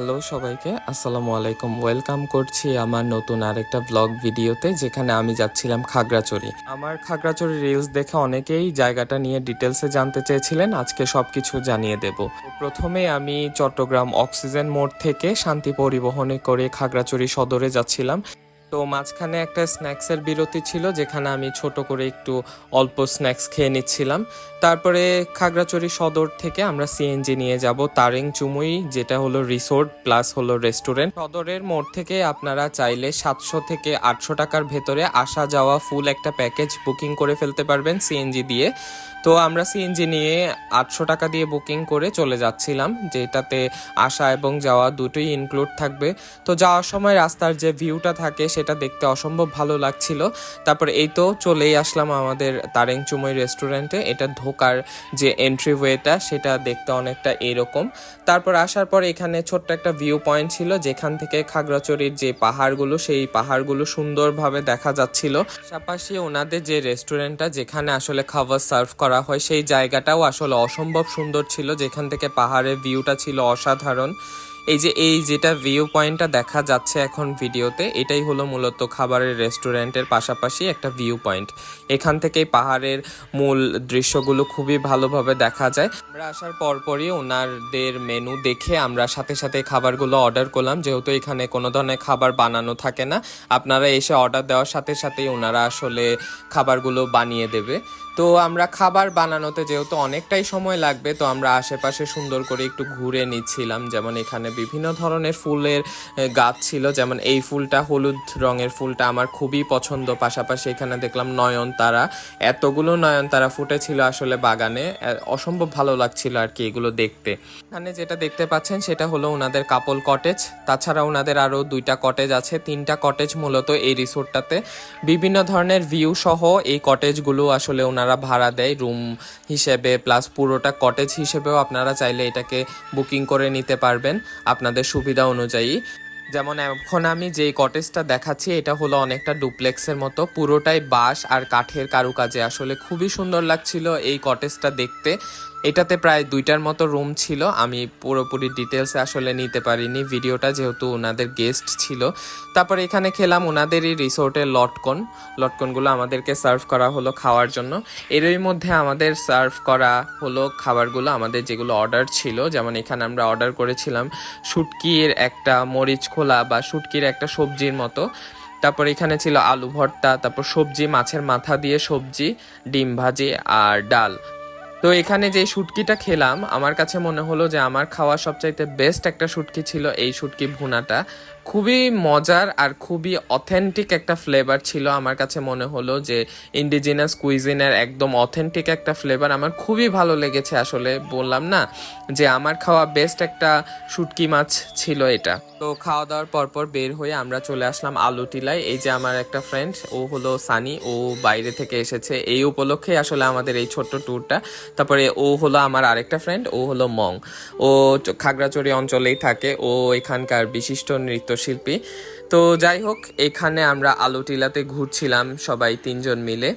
Hello সবাইকে, আসসালামু আলাইকুম। ওয়েলকাম করছি আমার নতুন আরেকটা ব্লগ ভিডিওতে যেখানে আমি যাচ্ছিলাম খাগড়াচড়ি আমার খাগড়াচড়ি রিলস দেখে অনেকেই জায়গাটা নিয়ে ডিটেলসে জানতে চেয়েছিলেন, আজকে সব কিছু জানিয়ে দেব। প্রথমে আমি চট্টগ্রাম অক্সিজেন মোড় থেকে শান্তি পরিবহনে করে খাগড়াচড়ি সদরে যাচ্ছিলাম। তো মাঝখানে একটা স্ন্যাক্সের বিরতি ছিল, যেখানে আমি ছোট করে একটু অল্প স্ন্যাক্স খেয়ে নিচ্ছিলাম। তারপরে খাগড়াচড়ি সদর থেকে আমরা সিএনজি নিয়ে যাব তারেং চুমুই যেটা হলো রিসোর্ট প্লাস হলো রেস্টুরেন্ট। সদরের মোড় থেকে আপনারা চাইলে সাতশো থেকে আটশো টাকার ভেতরে আসা যাওয়া ফুল একটা প্যাকেজ বুকিং করে ফেলতে পারবেন সিএনজি দিয়ে। তো আমরা সিএনজি নিয়ে আটশো টাকা দিয়ে বুকিং করে চলে যাচ্ছিলাম, যেটাতে আসা এবং যাওয়া দুটোই ইনক্লুড থাকবে। তো যাওয়ার সময় রাস্তার যে ভিউটা থাকে সেটা দেখতে অসম্ভব ভালো লাগছিল। তারপর এই তো চলেই আসলাম আমাদের তারেং চুমই রেস্টুরেন্টে এটা ঢোকার যে এন্ট্রি ওয়েটা সেটা দেখতে অনেকটা এরকম। তারপর আসার পর এখানে ছোট্ট একটা ভিউ পয়েন্ট ছিল, যেখান থেকে খাগড়াচড়ির যে পাহাড়গুলো, সেই পাহাড়গুলো সুন্দরভাবে দেখা যাচ্ছিল। পাশাপাশি ওনাদের যে রেস্টুরেন্টটা যেখানে আসলে খাবার সার্ভ করা হয়, সেই জায়গাটাও আসলে অসম্ভব সুন্দর ছিল। যেখান থেকে পাহাড়ের ভিউটা ছিল অসাধারণ। এই যে, এই যেটা ভিউ পয়েন্টটা দেখা যাচ্ছে এখন ভিডিওতে, এটাই হলো মূলত খাবারের রেস্টুরেন্টের পাশাপাশি একটা ভিউ পয়েন্ট এখান থেকেই পাহাড়ের মূল দৃশ্যগুলো খুবই ভালোভাবে দেখা যায়। আমরা আসার পরপরই ওনারদের মেনু দেখে আমরা সাথে সাথে খাবারগুলো অর্ডার করলাম। যেহেতু এখানে কোনো ধরনের খাবার বানানো থাকে না, আপনারা এসে অর্ডার দেওয়ার সাথে সাথেই ওনারা আসলে খাবারগুলো বানিয়ে দেবে। তো আমরা খাবার বানানোতে যেহেতু অনেকটাই সময় লাগবে, তো আমরা আশেপাশে সুন্দর করে একটু ঘুরে নিচ্ছিলাম। যেমন এখানে বিভিন্ন ধরনের ফুলের গাছ ছিল। যেমন এই ফুলটা হলুদ রঙের ফুলটা আমার খুবই পছন্দ। পাশাপাশি এখানে দেখলাম নয়নতারা। এতগুলো নয়নতারা ফুটেছিল আসলে বাগানে। অসম্ভব ভালো লাগছিল আর কি এগুলো দেখতে। এখানে যেটা দেখতে পাচ্ছেন সেটা হলো ওনাদের কাপল কটেজ। তাছাড়া ওনাদের আরও দুইটা কটেজ আছে। তিনটা কটেজ মূলত এই রিসোর্টটাতে। বিভিন্ন ধরনের ভিউ সহ এই কটেজগুলো আসলে ওনারা ভাড়া দেয়। রুম হিসেবে, প্লাস পুরোটা কটেজ হিসেবেও আপনারা চাইলে এটাকে বুকিং করে নিতে পারবেন। আপনাদের সুবিধা অনুযায়ী। যেমন এখন আমি যে কটেজটা দেখাচ্ছি, এটা হলো অনেকটা ডুপ্লেক্সের মতো। পুরোটাই বাঁশ আর কাঠের কারুকাজে। আসলে খুবই সুন্দর লাগছিল এই কটেজটা দেখতে। এটাতে প্রায় দুইটার মতো রুম ছিল। আমি পুরোপুরি ডিটেলসে আসলে নিতে পারিনি। ভিডিওটা যেহেতু ওনাদের গেস্ট ছিল। তারপর এখানে খেলাম ওনাদেরই রিসোর্টের লটকন। লটকনগুলো আমাদেরকে সার্ভ করা হলো খাওয়ার জন্য। এরই মধ্যে আমাদের সার্ভ করা হলো খাবারগুলো, আমাদের যেগুলো অর্ডার ছিল। যেমন এখানে আমরা অর্ডার করেছিলাম শুটকির একটা মরিচ খোলা বা শুটকির একটা সবজির মতো। তারপর এখানে ছিল আলু ভর্তা, তারপর সবজি, মাছের মাথা দিয়ে সবজি, ডিম ভাজি আর ডাল। তো এখানে যে শুটকিটা খেলাম, আমার কাছে মনে হলো যে আমার খাওয়া সবচাইতে বেস্ট একটা শুটকি ছিল এই শুটকি ভুনাটা। খুবই মজার আর খুবই অথেন্টিক একটা ফ্লেভার ছিল। আমার কাছে মনে হলো যে ইন্ডিজিনাস কুইজিনের একদম অথেন্টিক একটা ফ্লেভার আমার খুবই ভালো লেগেছে আসলে, বললাম না যে আমার খাওয়া বেস্ট একটা শুটকি মাছ ছিল এটা। তো খাওয়া দাওয়ার পরপর বের হয়ে আমরা চলে আসলাম আলু টিলায়। এই যে আমার একটা ফ্রেন্ড ও হলো সানি, ও বাইরে থেকে এসেছে। এই উপলক্ষে আসলে আমাদের এই ছোট্ট ট্যুরটা তারপরে ও হলো আমার আরেকটা ফ্রেন্ড ও হলো মং। ও খাগড়াছড়ি অঞ্চলেই থাকে। ও এখানকার বিশিষ্ট নৃত্যশিল্পী তো যাই হোক, এখানে আমরা আলু টিলাতে ঘুরছিলাম সবাই তিনজন মিলে।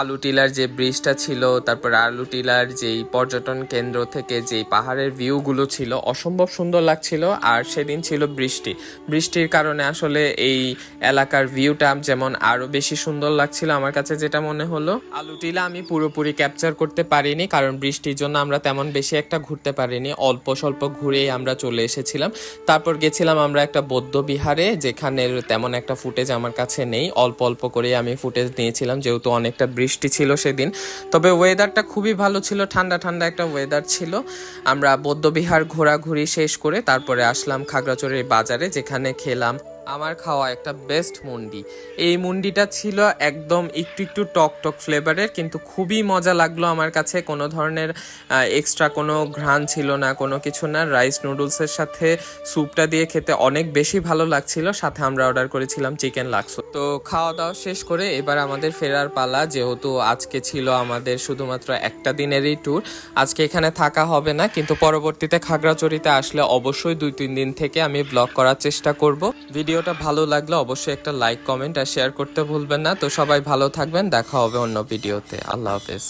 আলু টিলার যে ব্রিজটা ছিল, তারপর আলু টিলার যেই পর্যটন কেন্দ্র থেকে যেই পাহাড়ের ভিউগুলো ছিল, অসম্ভব সুন্দর লাগছিল। আর সেদিন ছিল বৃষ্টি। বৃষ্টির কারণে আসলে এই এলাকার ভিউটা যেমন আরও বেশি সুন্দর লাগছিল আমার কাছে যেটা মনে হলো। আলু টিলা আমি পুরোপুরি ক্যাপচার করতে পারিনি, কারণ বৃষ্টির জন্য আমরা তেমন বেশি একটা ঘুরতে পারিনি। অল্প স্বল্প ঘুরেই আমরা চলে এসেছিলাম। তারপর গেছিলাম আমরা একটা বৌদ্ধ বিহারে যেখানে তেমন একটা ফুটেজ আমার কাছে নেই। অল্প অল্প করে আমি ফুটেজ নিয়েছিলাম, যেহেতু অনেকটা বৃষ্টি ছিল সেদিন। তবে ওয়েদারটা খুবই ভালো ছিল, ঠান্ডা ঠান্ডা একটা ওয়েদার ছিল। আমরা বৌদ্ধবিহার ঘোরাঘুরি শেষ করে তারপরে আসলাম খাগড়াচড়ির বাজারে, যেখানে খেলাম আমার খাওয়া একটা বেস্ট মুন্ডি। এই মুন্ডিটা ছিল একদম একটু একটু টক টক ফ্লেভারের কিন্তু খুবই মজা লাগল আমার কাছে। কোনো ধরনের এক্সট্রা কোনো ঘ্রাণ ছিল না, কোনো কিছু না। রাইস নুডলসের সাথে স্যুপটা দিয়ে খেতে অনেক বেশি ভালো লাগছিল। সাথে আমরা অর্ডার করেছিলাম চিকেন লাক্সো তো খাওয়া দাওয়া শেষ করে এবার আমাদের ফেরার পালা, যেহেতু আজকে ছিল আমাদের শুধুমাত্র একটা দিনেরই ট্যুর আজকে এখানে থাকা হবে না, কিন্তু পরবর্তীতে খাগড়াচড়িতে আসলে অবশ্যই দুই তিন দিন থেকে আমি ব্লগ করার চেষ্টা করব। ভিডিওটা ভালো লাগলে অবশ্যই একটা লাইক কমেন্ট আর শেয়ার করতে ভুলবেন না। তো সবাই ভালো থাকবেন, দেখা হবে অন্য ভিডিওতে। আল্লাহ হাফেজ।